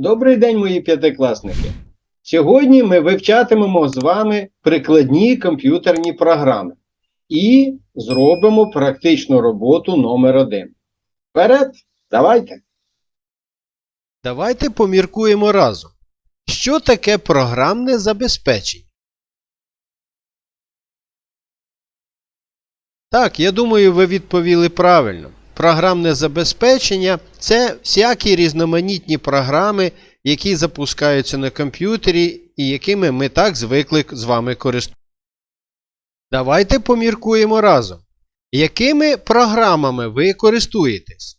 Добрий день, мої п'ятикласники. Сьогодні ми вивчатимемо з вами прикладні комп'ютерні програми і зробимо практичну роботу номер один. Вперед, давайте. Давайте поміркуємо разом. Що таке програмне забезпечення? Так, я думаю, ви відповіли правильно. Програмне забезпечення це всякі різноманітні програми, які запускаються на комп'ютері і якими ми так звикли з вами користуватися. Давайте поміркуємо разом. Якими програмами ви користуєтесь?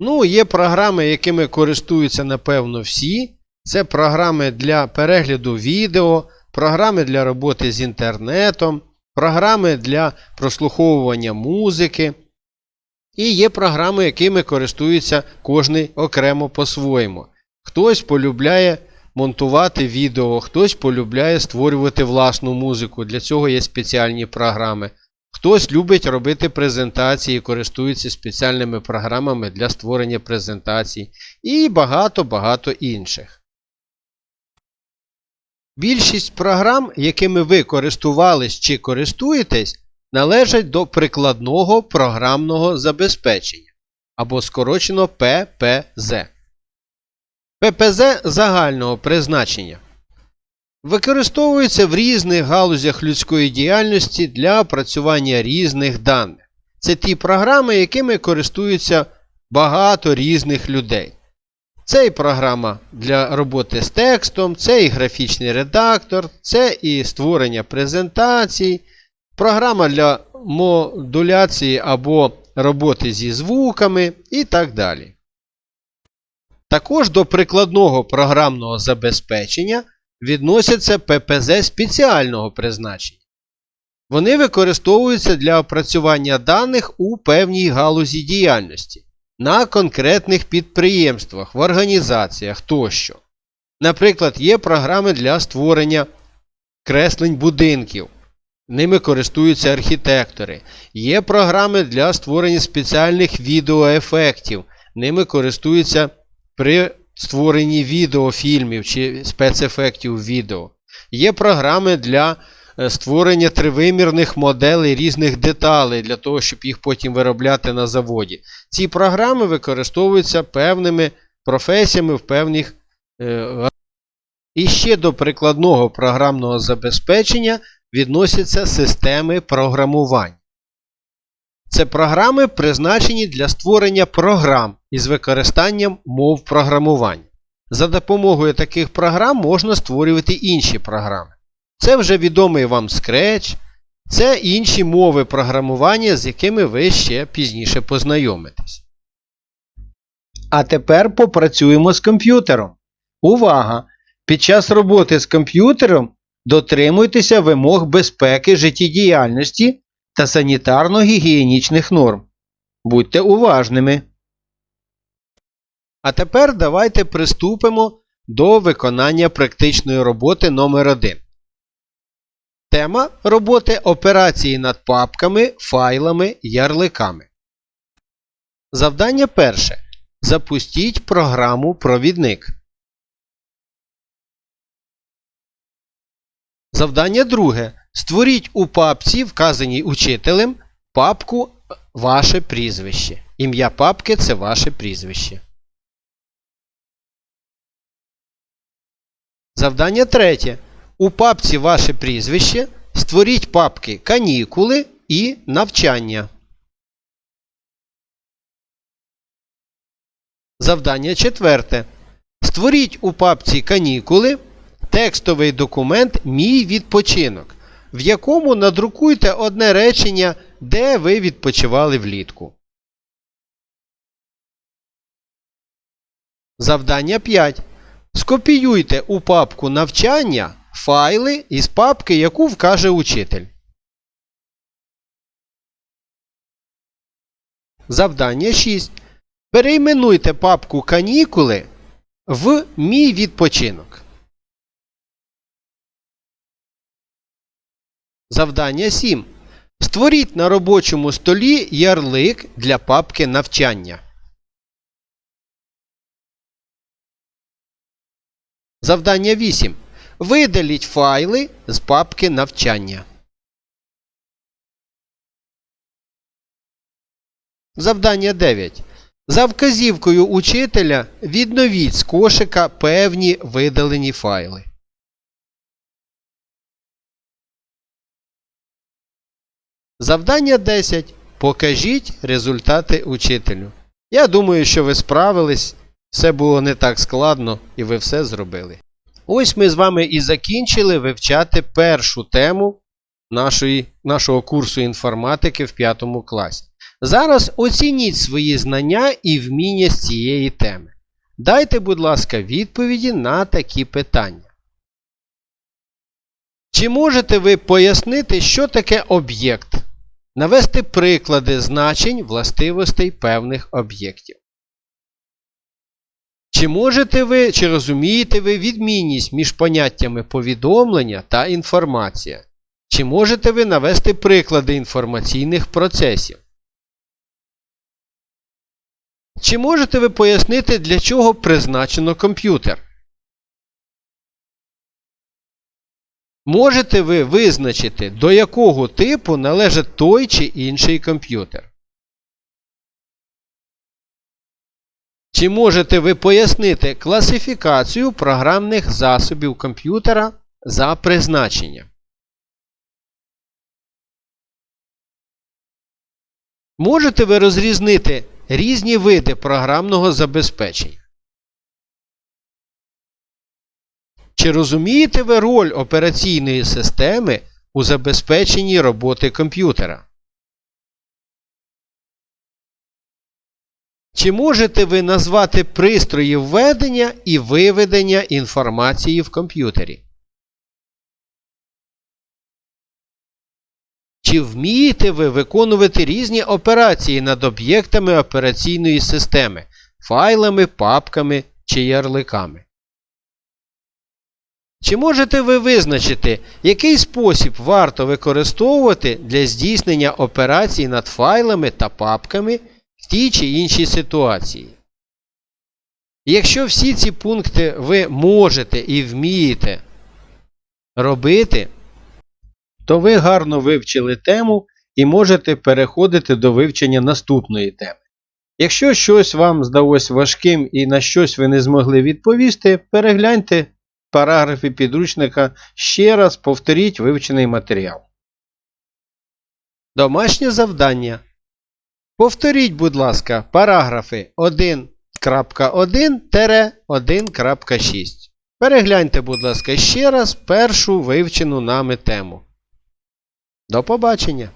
Ну, є програми, якими користуються, напевно, всі. Це програми для перегляду відео, програми для роботи з інтернетом, програми для прослуховування музики. І є програми, якими користується кожний окремо по-своєму. Хтось полюбляє монтувати відео, хтось полюбляє створювати власну музику. Для цього є спеціальні програми. Хтось любить робити презентації, користується спеціальними програмами для створення презентацій і багато-багато інших. Більшість програм, якими ви користувались чи користуєтесь, належать до прикладного програмного забезпечення або скорочено ППЗ. ППЗ загального призначення використовується в різних галузях людської діяльності для опрацювання різних даних. Це ті програми, якими користуються багато різних людей. Це і програма для роботи з текстом, це і графічний редактор, це і створення презентацій, програма для модуляції або роботи зі звуками і так далі. Також до прикладного програмного забезпечення відносяться ППЗ спеціального призначення. Вони використовуються для опрацювання даних у певній галузі діяльності, на конкретних підприємствах, в організаціях тощо. Наприклад, є програми для створення креслень будинків. Ними користуються архітектори. Є програми для створення спеціальних відеоефектів. Ними користуються при створенні відеофільмів чи спецефектів відео. Є програми для створення тривимірних моделей різних деталей для того, щоб їх потім виробляти на заводі. Ці програми використовуються певними професіями в певних. Е, і ще до прикладного програмного забезпечення відносяться системи програмувань. Це програми, призначені для створення програм із використанням мов програмування. За допомогою таких програм можна створювати інші програми. Це вже відомий вам Scratch, це інші мови програмування, з якими ви ще пізніше познайомитесь. А тепер попрацюємо з комп'ютером. Увага! Під час роботи з комп'ютером дотримуйтеся вимог безпеки життєдіяльності та санітарно-гігієнічних норм. Будьте уважними. А тепер давайте приступимо до виконання практичної роботи номер 1 Тема роботи операції над папками, файлами, ярликами. Завдання перше. Запустіть програму Провідник. Завдання друге. Створіть у папці, вказаній учителем, папку Ваше прізвище. Ім'я папки це ваше прізвище. Завдання третє. У папці Ваше прізвище створіть папки Канікули і Навчання. Завдання четверте. Створіть у папці Канікули текстовий документ Мій відпочинок, в якому надрукуйте одне речення, де ви відпочивали влітку. Завдання 5. Скопіюйте у папку навчання файли із папки, яку вкаже учитель. Завдання 6. Перейменуйте папку канікули в мій відпочинок. Завдання 7. Створіть на робочому столі ярлик для папки навчання. Завдання 8. Видаліть файли з папки навчання. Завдання 9. За вказівкою учителя відновіть з кошика певні видалені файли. Завдання 10. Покажіть результати учителю. Я думаю, що ви справились, все було не так складно і ви все зробили. Ось ми з вами і закінчили вивчати першу тему нашої, нашого курсу інформатики в 5 класі. Зараз оцініть свої знання і вміння з цієї теми. Дайте, будь ласка, відповіді на такі питання. Чи можете ви пояснити, що таке об'єкт? Навести приклади значень властивостей певних об'єктів. Чи можете ви, чи розумієте ви відмінність між поняттями повідомлення та інформація? Чи можете ви навести приклади інформаційних процесів? Чи можете ви пояснити, для чого призначено комп'ютер? Можете ви визначити, до якого типу належить той чи інший комп'ютер? Чи можете ви пояснити класифікацію програмних засобів комп'ютера за призначенням? Можете ви розрізнити різні види програмного забезпечення? Чи розумієте ви роль операційної системи у забезпеченні роботи комп'ютера? Чи можете ви назвати пристрої введення і виведення інформації в комп'ютері? Чи вмієте ви виконувати різні операції над об'єктами операційної системи, файлами, папками чи ярликами? Чи можете ви визначити, який спосіб варто використовувати для здійснення операцій над файлами та папками в тій чи іншій ситуації? Якщо всі ці пункти ви можете і вмієте робити, то ви гарно вивчили тему і можете переходити до вивчення наступної теми. Якщо щось вам здалось важким і на щось ви не змогли відповісти, перегляньте параграфи підручника ще раз повторіть вивчений матеріал. Домашнє завдання. Повторіть, будь ласка, параграфи 1.1-1.6. Перегляньте, будь ласка, ще раз першу вивчену нами тему. До побачення!